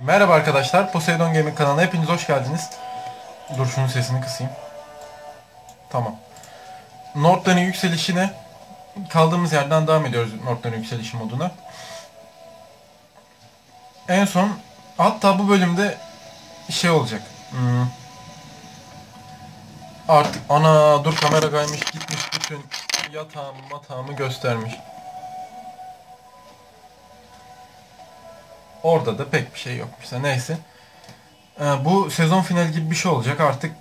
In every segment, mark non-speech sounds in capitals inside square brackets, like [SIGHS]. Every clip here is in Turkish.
Merhaba arkadaşlar, Poseidon Gaming kanalına hepiniz hoş geldiniz. Dur şunun sesini kısayım. Tamam. North'ların yükselişine kaldığımız yerden devam ediyoruz North'ların yükselişi moduna. En son hatta bu bölümde şey olacak. Hmm. Artık ana dur kamera kaymış gitmiş bütün yatağımı matağımı göstermiş. Orada da pek bir şey yok işte neyse. Ee, bu sezon finali gibi bir şey olacak artık.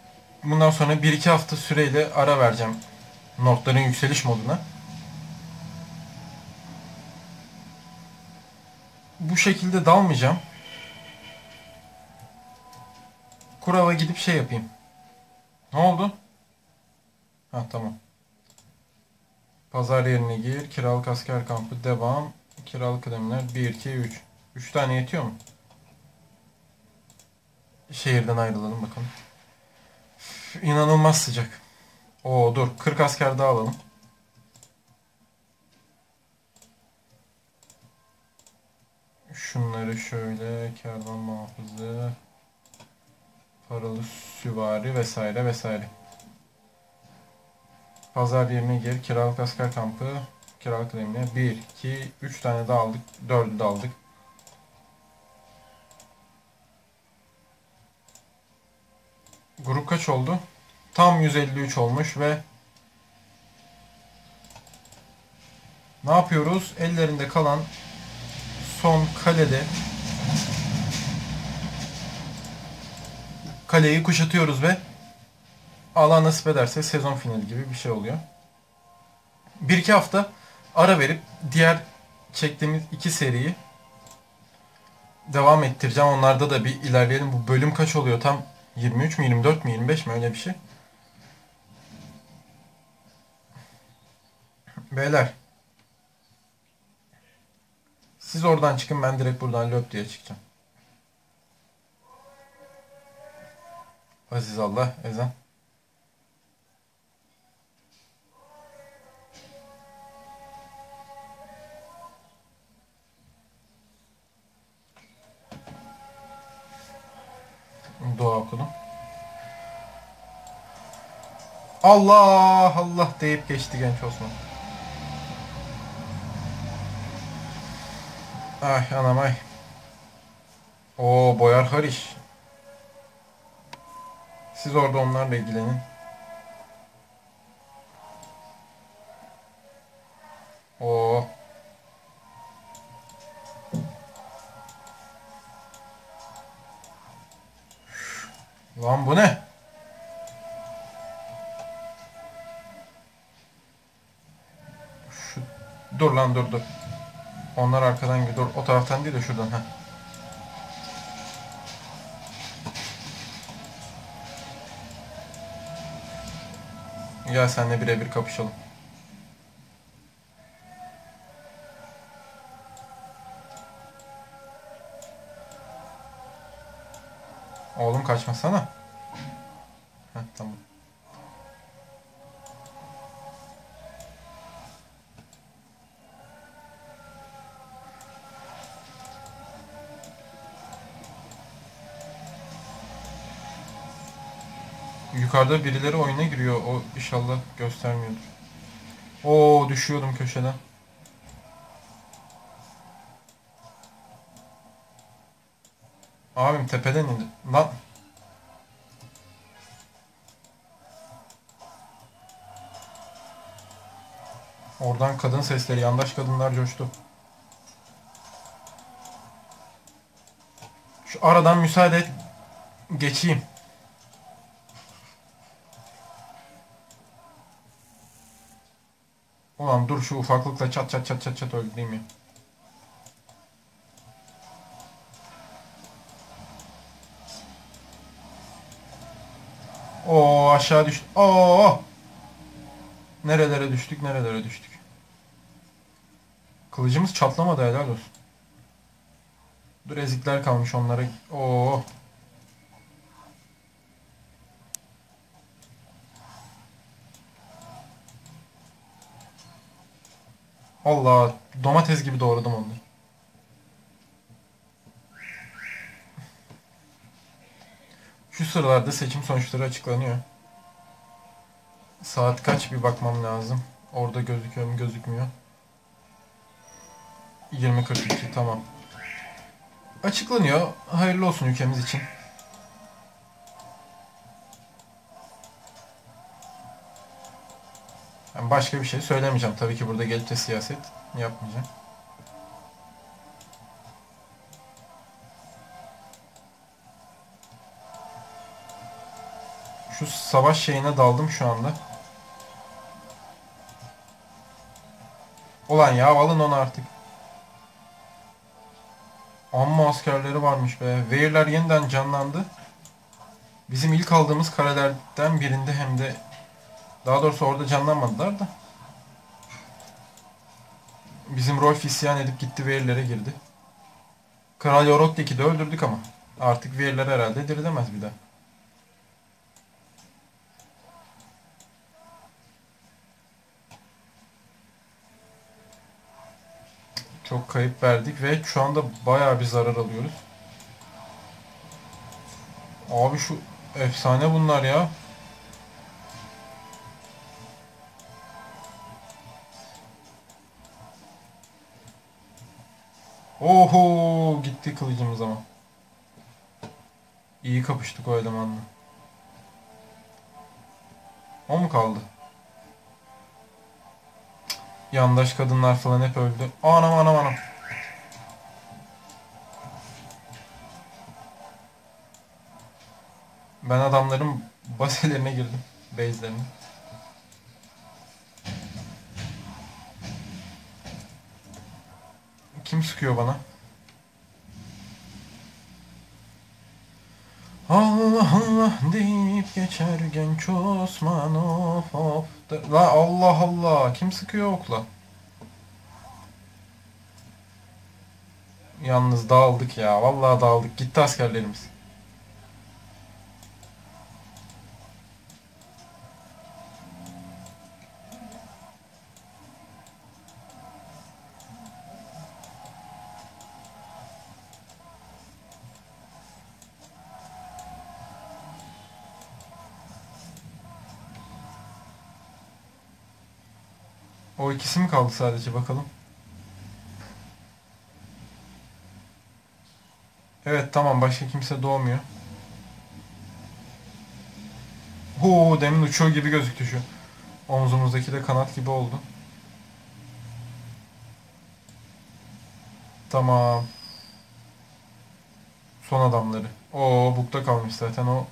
Bundan sonra 1-2 hafta süreyle ara vereceğim. Notların yükseliş moduna. Bu şekilde dalmayacağım. Kurava gidip şey yapayım. Ne oldu? Ha tamam. Pazar yerine gir. Kiralık asker kampı devam. Kiralık kıdemler 1, 2, 3. 3 tane yetiyor mu? Şehirden ayrılalım bakalım. Üf, İnanılmaz sıcak. Oo dur 40 asker daha alalım. Şunları şöyle kervan muhafızı paralı süvari vesaire vesaire. Pazar yerine gir. Kiralık asker kampı. Kiralık emniyet. 1, 2, 3 tane daha aldık. 4'ü de aldık. Grup kaç oldu? Tam 153 olmuş ve ne yapıyoruz? Ellerinde kalan son kalede kaleyi kuşatıyoruz ve Allah nasip ederse sezon finali gibi bir şey oluyor. Bir iki hafta ara verip diğer çektiğimiz iki seriyi devam ettireceğim. Onlarda da bir ilerleyelim. Bu bölüm kaç oluyor? Tam 23 mi 24 mi 25 mi öyle bir şey. Beyler. Siz oradan çıkın ben direkt buradan löp diye çıkacağım. Aziz Allah ezan. Allah Allah deyip geçti genç Osman. Ay anam ay. Oo Boyar Hariş. Siz orada onlarla ilgilenin. Lan dur dur. Onlar arkadan gidiyor. O taraftan değil de şuradan ha. Gel senle birebir kapışalım. Oğlum kaçmasana. Yukarıda birileri oyuna giriyor. O inşallah göstermiyordur. Oo düşüyordum köşeden. Abim tepeden indi. Lan. Oradan kadın sesleri, yandaş kadınlar coştu. Şu aradan müsaade et. Geçeyim. Dur şu ufaklıkla çat çat çat çat çat öldüreyim ya. Oo aşağı düştük. Oo. Nerelere düştük, nerelere düştük. Kılıcımız çatlamadı helal olsun. Dur ezikler kalmış onlara. Oo. Allah domates gibi doğradım onları. Şu sıralarda seçim sonuçları açıklanıyor. Saat kaç bir bakmam lazım. Orada gözüküyor mu gözükmüyor. 20.42 tamam. Açıklanıyor. Hayırlı olsun ülkemiz için. Başka bir şey söylemeyeceğim. Tabii ki burada gelip de siyaset yapmayacağım. Şu savaş şeyine daldım şu anda. Ulan ya alın onu artık. Amma askerleri varmış be. Veirler yeniden canlandı. Bizim ilk aldığımız karelerden birinde hem de daha doğrusu orada canlanmadılar da. Bizim Rolf isyan edip gitti Veirlere girdi. Kral Yorok'taki de öldürdük ama. Artık Veirler herhalde dirilemez bir daha. Çok kayıp verdik ve şu anda bayağı bir zarar alıyoruz. Abi şu efsane bunlar ya. Gitti kılıcımız ama. İyi kapıştık o elemanla. O mu kaldı? Yandaş kadınlar falan hep öldü. Anam anam anam. Ben adamların baselerine girdim. Base'lerine. Kim sıkıyor bana? Allah Allah deyip geçer genç Osman of of. de- La Allah Allah kim sıkıyor okla? Yalnız dağıldık ya. Vallahi dağıldık. Gitti askerlerimiz. O ikisi mi kaldı sadece bakalım. Evet tamam başka kimse doğmuyor. Oo demin uçuyor gibi gözüktü şu. Omzumuzdaki de kanat gibi oldu. Tamam. Son adamları. Oo bukta kalmış zaten o.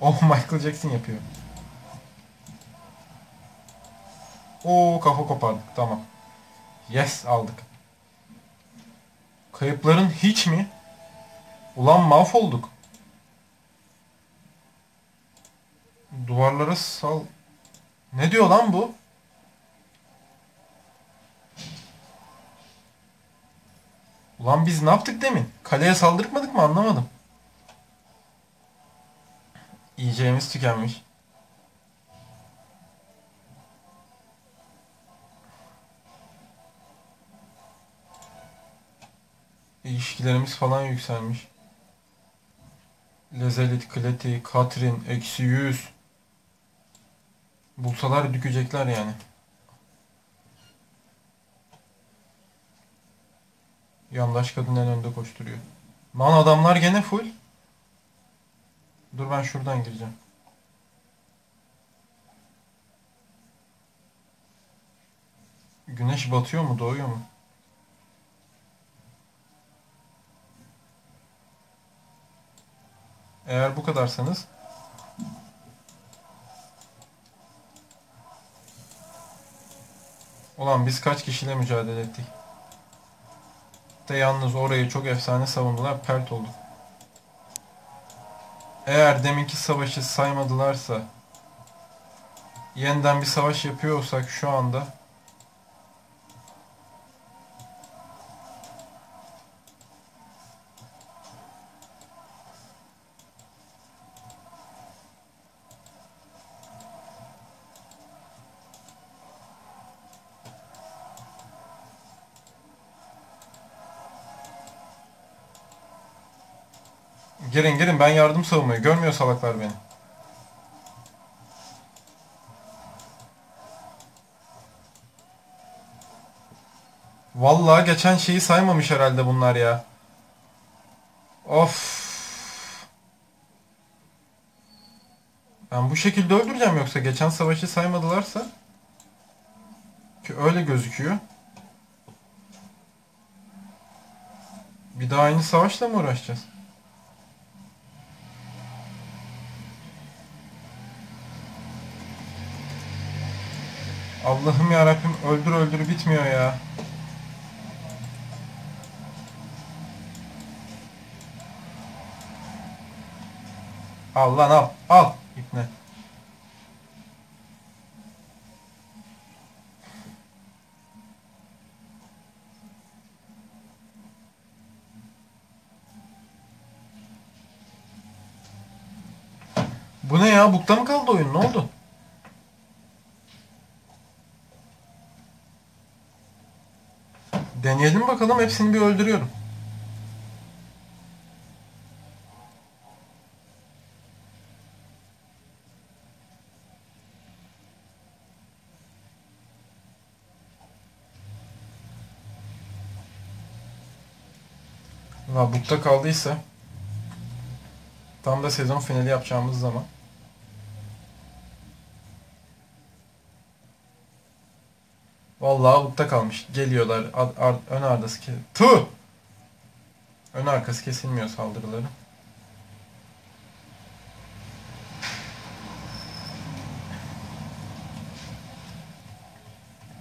O [LAUGHS] Michael Jackson yapıyor. Oo kafa kopardık. Tamam. Yes aldık. Kayıpların hiç mi? Ulan mahvolduk. Duvarlara sal... Ne diyor lan bu? Ulan biz ne yaptık demin? Kaleye saldırmadık mı anlamadım. Yiyeceğimiz tükenmiş. İlişkilerimiz falan yükselmiş. Lezelit, Kleti, Katrin, eksi 100. Bulsalar dükecekler yani. Yandaş kadın en önde koşturuyor. Lan adamlar gene full. Dur ben şuradan gireceğim. Güneş batıyor mu doğuyor mu? Eğer bu kadarsanız Ulan biz kaç kişiyle mücadele ettik. De yalnız orayı çok efsane savundular. Pert olduk. Eğer deminki savaşı saymadılarsa yeniden bir savaş yapıyorsak şu anda Girin girin ben yardım savunmayı. Görmüyor salaklar beni. Vallahi geçen şeyi saymamış herhalde bunlar ya. Of. Ben bu şekilde öldüreceğim yoksa geçen savaşı saymadılarsa. Ki öyle gözüküyor. Bir daha aynı savaşla mı uğraşacağız? Allah'ım ya Rabbim öldür öldür bitmiyor ya. Al lan al. Al. İpne. Bu ne ya? Bukta mı kaldı oyun? Ne oldu? Bakalım. Hepsini bir öldürüyorum. Valla bukta kaldıysa tam da sezon finali yapacağımız zaman Vallahi bukta kalmış. Geliyorlar. Ar- ar- ön ardası ke Tu! Ön arkası kesilmiyor saldırıları.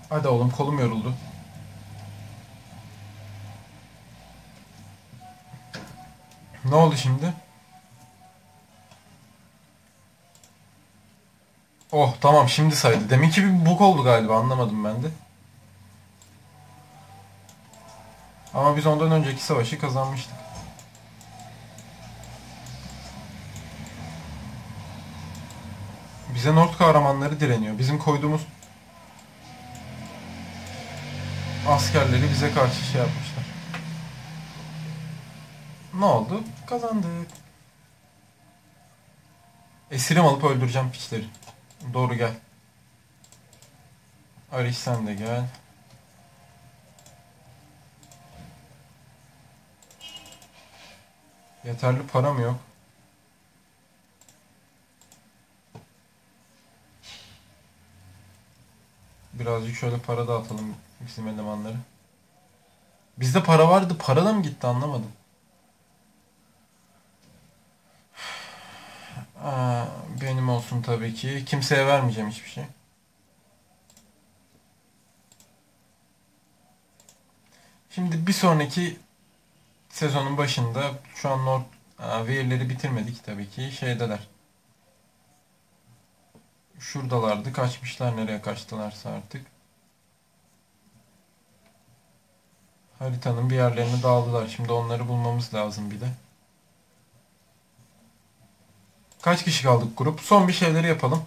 Hadi oğlum kolum yoruldu. Ne oldu şimdi? Oh tamam şimdi saydı. Deminki bir bug oldu galiba anlamadım ben de. Ama biz ondan önceki savaşı kazanmıştık. Bize Nord kahramanları direniyor. Bizim koyduğumuz askerleri bize karşı şey yapmışlar. Ne oldu? Kazandık. Esirim alıp öldüreceğim piçleri. Doğru gel. Ariş sen de gel. Yeterli param yok. Birazcık şöyle para dağıtalım bizim elemanları. Bizde para vardı. Para da mı gitti anlamadım. [SIGHS] Benim olsun tabii ki. Kimseye vermeyeceğim hiçbir şey. Şimdi bir sonraki sezonun başında şu an Nord aa, verileri bitirmedik tabii ki. Şeydeler. Şuradalardı. Kaçmışlar nereye kaçtılarsa artık. Haritanın bir yerlerine dağıldılar. Şimdi onları bulmamız lazım bir de. Kaç kişi kaldık grup? Son bir şeyleri yapalım.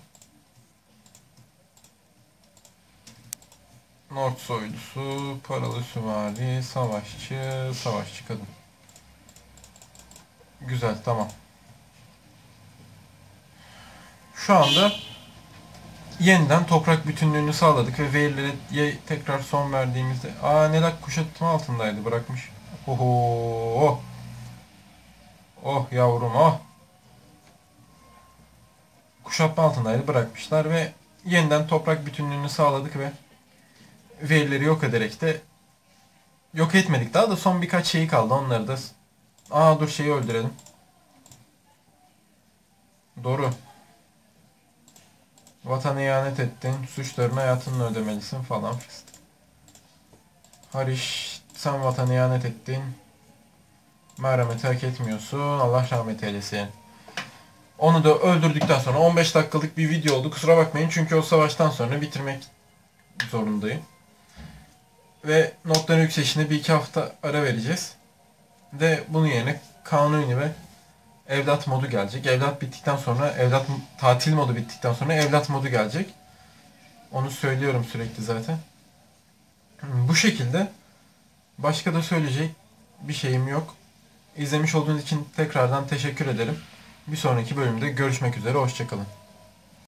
Nord soylusu, paralı süvari, savaşçı, savaşçı kadın. Güzel, tamam. Şu anda yeniden toprak bütünlüğünü sağladık ve verilere tekrar son verdiğimizde... Aa Nelak kuşatma altındaydı, bırakmış. Oho! Oh, oh yavrum, oh! kuşatma altındaydı bırakmışlar ve yeniden toprak bütünlüğünü sağladık ve verileri yok ederek de yok etmedik daha da son birkaç şeyi kaldı onları da aa dur şeyi öldürelim doğru vatanı ihanet ettin suçlarını hayatınla ödemelisin falan Hariş sen vatanı ihanet ettin merhameti hak etmiyorsun Allah rahmet eylesin onu da öldürdükten sonra 15 dakikalık bir video oldu. Kusura bakmayın çünkü o savaştan sonra bitirmek zorundayım. Ve notların yükselişine bir iki hafta ara vereceğiz. Ve bunun yerine kanuni ve evlat modu gelecek. Evlat bittikten sonra, evlat tatil modu bittikten sonra evlat modu gelecek. Onu söylüyorum sürekli zaten. Bu şekilde başka da söyleyecek bir şeyim yok. İzlemiş olduğunuz için tekrardan teşekkür ederim. Bir sonraki bölümde görüşmek üzere. Hoşçakalın.